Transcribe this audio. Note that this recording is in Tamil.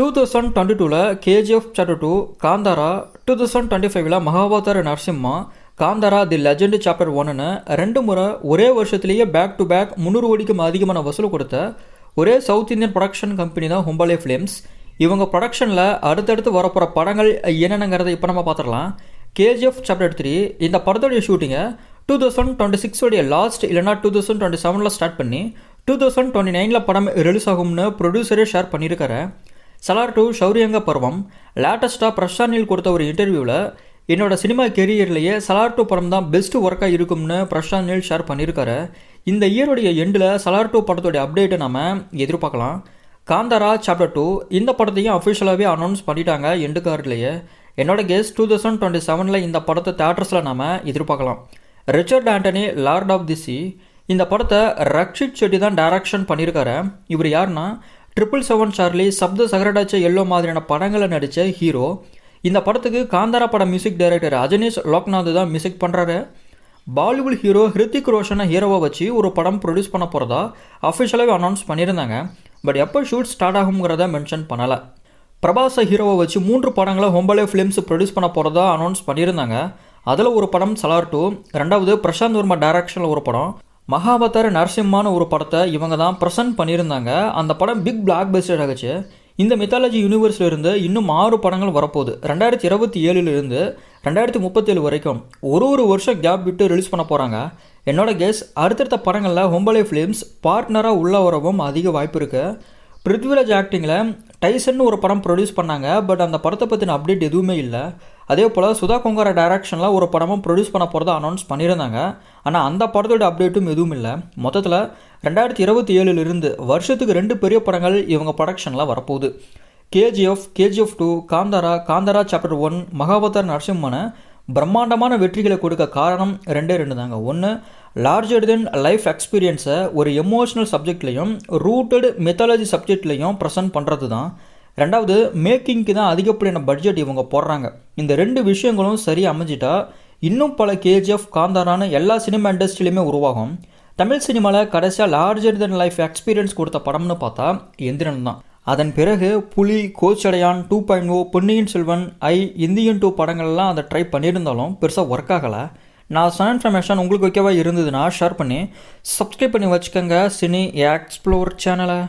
டூ தௌசண்ட் டுவெண்ட்டி டூவில் KGF chapter two Kantara two thousand twenty ஃபைவ்ல Mahavatar Narasimha Kantara the legend chapter ஒன்னு ரெண்டு முறை ஒரே வருஷத்துலேயே பேக் டு பேக் முந்நூறு கோடிக்கும் அதிகமான வசூல் கொடுத்த ஒரே சவுத் இந்தியன் ப்ரொடக்ஷன் கம்பெனி தான் ஹும்பாலே ஃபிலிம்ஸ் இவங்க ப்ரொடக்ஷனில் அடுத்தடுத்து வரப்போகிற படங்கள் என்னென்னங்கிறத இப்போ நம்ம பார்த்துடலாம். கேஜிஎஃப் சாப்டர் த்ரீ இந்த படத்துடைய ஷூட்டிங்கை டூ தௌசண்ட் டுவெண்ட்டி சிக்ஸோடைய லாஸ்ட் இல்லைனா டூ தௌசண்ட் டுவெண்ட்டி செவனில் ஸ்டார்ட் பண்ணி டூ தௌசண்ட் டுவெண்ட்டி நைனில் படம் ரிலீஸ் ஆகும்னு ப்ரொடியூசரே ஷேர் பண்ணியிருக்காரு. சலார் டூ ஷௌரியங்க பருவம். லேட்டஸ்ட்டாக பிரஷானில் கொடுத்த ஒரு இன்டர்வியூவில் என்னோட சினிமா கெரியர்லேயே சலார் டூ படம் தான் பெஸ்ட் ஒர்க்காக இருக்கும்னு பிரஷானில் ஷேர் பண்ணியிருக்காரு. இந்த இயருடைய எண்டில் சலார் டூ படத்தோடைய அப்டேட்டை நம்ம எதிர்பார்க்கலாம். காந்தாரா சாப்டர் டூ இந்த படத்தையும் அஃபிஷியலாகவே அனௌன்ஸ் பண்ணிட்டாங்க எண்டு கார்ட்லேயே. என்னோட கெஸ் டூ தௌசண்ட் டுவெண்ட்டி செவனில் இந்த படத்தை தேட்டர்ஸில் நம்ம எதிர்பார்க்கலாம். Richard Anthony lord of the sea. இந்த படத்தை ரக்ஷித் செட்டி தான் டைரக்ஷன் பண்ணியிருக்காரு. இவர் யாருன்னா ட்ரிபிள் செவன் சார்லி சப்த சகரடாச்ச எல்லோ மாதிரியான படங்களை நடித்த ஹீரோ இந்த படத்துக்கு காந்தாரா படம் மியூசிக் டைரக்டர் அஜனேஷ் லோக்நாத் தான் மியூசிக் பண்ணுறாரு பாலிவுட் ஹீரோ ஹிருத்திக் ரோஷனை ஹீரோவை வச்சு ஒரு படம் ப்ரொடியூஸ் பண்ண போகிறதா அஃபிஷியலாகவே அனௌன்ஸ் பண்ணியிருந்தாங்க. பட் எப்போ ஷூட் ஸ்டார்ட் ஆகுங்கிறத மென்ஷன் பண்ணலை. பிரபாஸை ஹீரோவை வச்சு மூன்று படங்களை ஹொம்பலே ஃபிலிம்ஸ் ப்ரொடியூஸ் பண்ண போகிறதா அனௌன்ஸ் பண்ணியிருந்தாங்க. அதில் ஒரு படம் சலார் டூ ரெண்டாவது பிரசாந்த் வர்மா டைரக்ஷனில் ஒரு படம். மகாபத்தர் நரசிம்மான ஒரு படத்தை இவங்க தான் ப்ரெசன்ட் பண்ணியிருந்தாங்க. அந்த படம் பிக் பிளாக் பஸ்டர் ஆகுச்சு. இந்த மித்தாலஜி யூனிவர்ஸில் இருந்து இன்னும் ஆறு படங்கள் வரப்போகுது. ரெண்டாயிரத்தி இருபத்தி ஏழுலேருந்து ரெண்டாயிரத்தி முப்பத்தேழு வரைக்கும் ஒரு ஒரு வருஷம் கேப் விட்டு ரிலீஸ் பண்ண போகிறாங்க என்னோட கெஸ் அடுத்தடுத்த படங்களில் ஹொம்பலே ஃபிலிம்ஸ் பார்ட்னராக உள்ள வரவும் அதிக வாய்ப்பு இருக்குது பிருத்விராஜ் ஆக்டிங்கில் டைசன் ஒரு படம் ப்ரொடியூஸ் பண்ணாங்க பட் அந்த படத்தை பற்றின அப்டேட் எதுவுமே இல்லை. அதே போல் சுதா கொங்காரா டைரக்ஷனில் ஒரு படமும் ப்ரொடியூஸ் பண்ண போகிறதா அனௌன்ஸ் பண்ணியிருந்தாங்க. ஆனால் அந்த படத்தோட அப்டேட்டும் எதுவும் இல்லை. மொத்தத்தில் ரெண்டாயிரத்தி இருபத்தி ஏழுலேருந்து வருஷத்துக்கு ரெண்டு பெரிய படங்கள் இவங்க ப்ரொடக்ஷனில் வரப்போகுது. KGF KGF two Kantara Kantara chapter one Mahavatar நரசிம்மன பிரம்மாண்டமான வெற்றிகளை கொடுக்க காரணம் ரெண்டே ரெண்டு தாங்க ஒன்று லார்ஜர் தென் லைஃப் எக்ஸ்பீரியன்ஸை ஒரு எமோஷ்னல் சப்ஜெக்ட்லையும் ரூட்டட் மெத்தாலஜி சப்ஜெக்ட்லையும் ப்ரெசென்ட் பண்ணுறது தான் ரெண்டாவது மேக்கிங்க்கு தான் அதிகப்படியான பட்ஜெட் இவங்க போடுறாங்க. இந்த ரெண்டு விஷயங்களும் சரி அமைஞ்சிட்டா இன்னும் பல கேஜிஎஃப் காந்தாரான எல்லா சினிமா இண்டஸ்ட்ரியிலுமே உருவாகும். தமிழ் சினிமாவில் கடைசியாக லார்ஜர் தென் லைஃப் எக்ஸ்பீரியன்ஸ் கொடுத்த படம்னு பார்த்தா எந்திரன் தான். அதன் பிறகு Puli Kochadaiiyaan two point O Ponniyin Selvan I Indian two படங்கள்லாம் அதை ட்ரை பண்ணியிருந்தாலும் பெருசாக ஒர்க் ஆகலை. நான் சொன்ன இன்ஃபர்மேஷன் உங்களுக்கு ஓகேவா இருந்ததுன்னா ஷேர் பண்ணி சப்ஸ்கிரைப் பண்ணி வச்சுக்கோங்க. சினி எக்ஸ்ப்ளோர் சேனலை